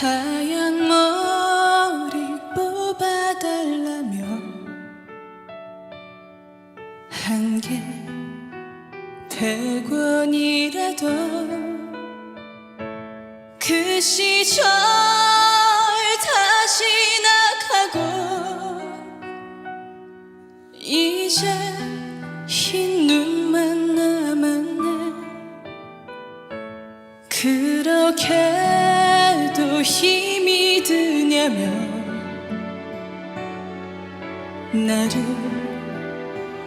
하얀 머리 뽑아달라며 한개 백원이라도 그 시절 다시 나가고 이제 흰 눈만 남았네. 그렇게도 힘이 드냐며 나를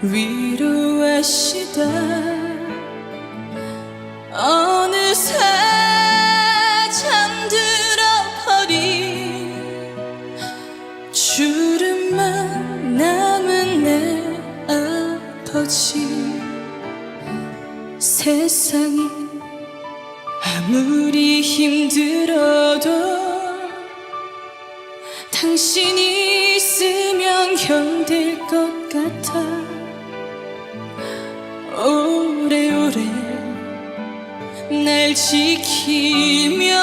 위로하시다 아무리 힘들어도 당신이 있으면 견딜 것 같아. 오래오래 날 지키며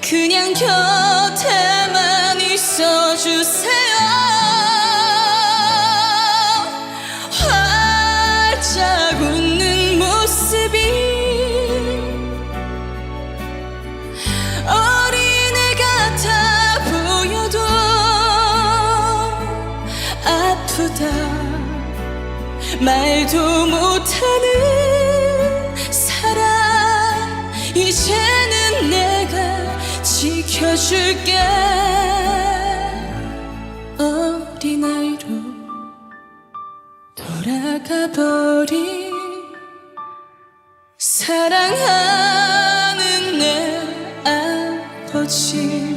그냥 곁에만 있어주세요 말도 못하는 사랑. 이제는 내가 지켜줄게. 어린아이로 돌아가 버린 사랑하는 내 아버지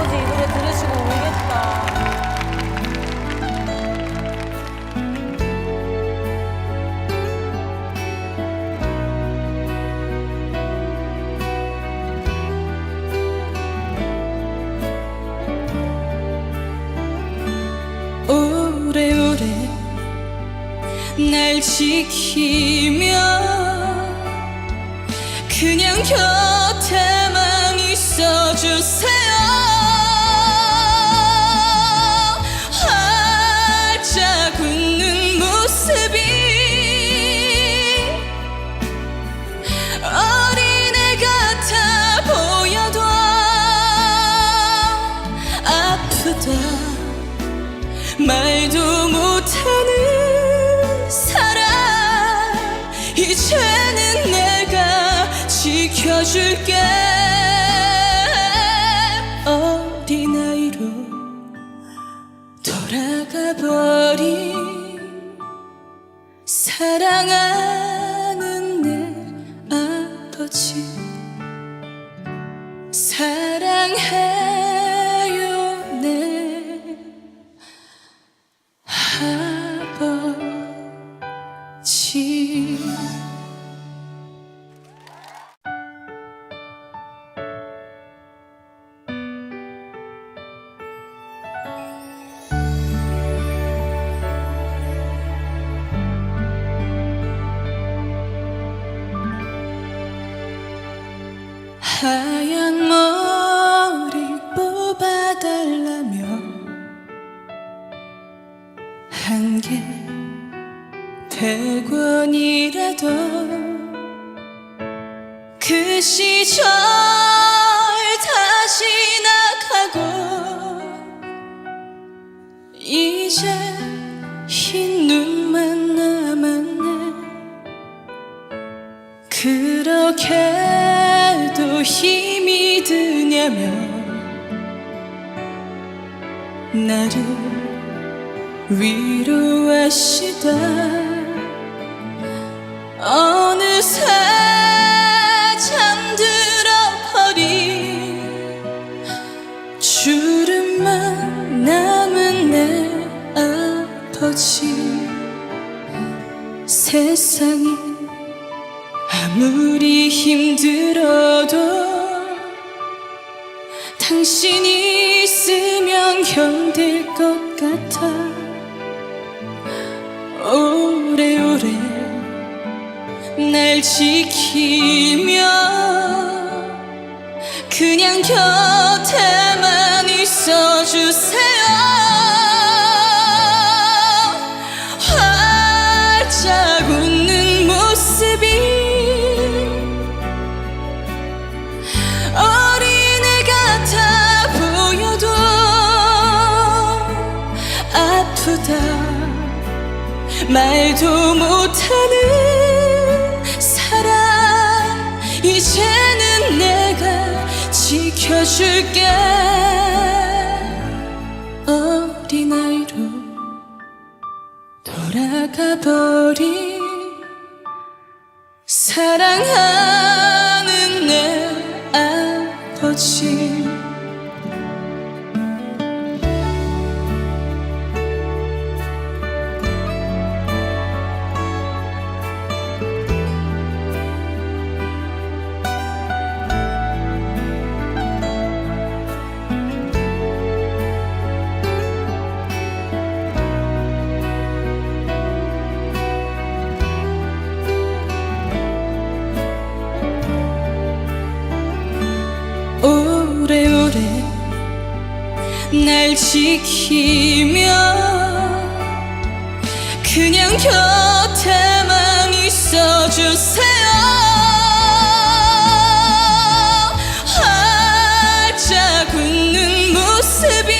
아버지 이 노래 들으시고 울겠다. 오래오래 날 지키며 그냥 곁 말도 못하는 사랑. 이제는 내가 지켜줄게. 어린아이로 돌아가 버린 사랑하는 내 아버지. 사랑해 그 시절 다시 나가고 이제 흰 눈만 남았네. 그렇게도 힘이 드냐며 나를 위로하시다. 어느새 세상이 아무리 힘들어도 당신이 있으면 견딜 것 같아. 오래오래 날 지키면 그냥 곁에만 있어주세요. 말도 못하는 사랑. 이제는 내가 지켜줄게. 어린아이로 돌아가 버린 사랑하는 내 아버지 날 지키며 그냥 곁에만 있어주세요. 활짝 웃는 모습이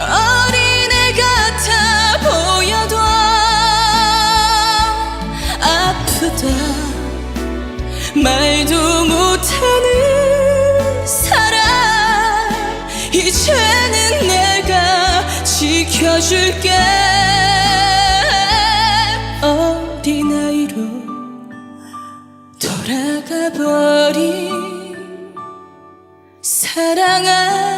어린애 같아 보여도 아프다. 말도 못하는 이제는 내가 지켜줄게. 어린아이로 돌아가 버린 사랑아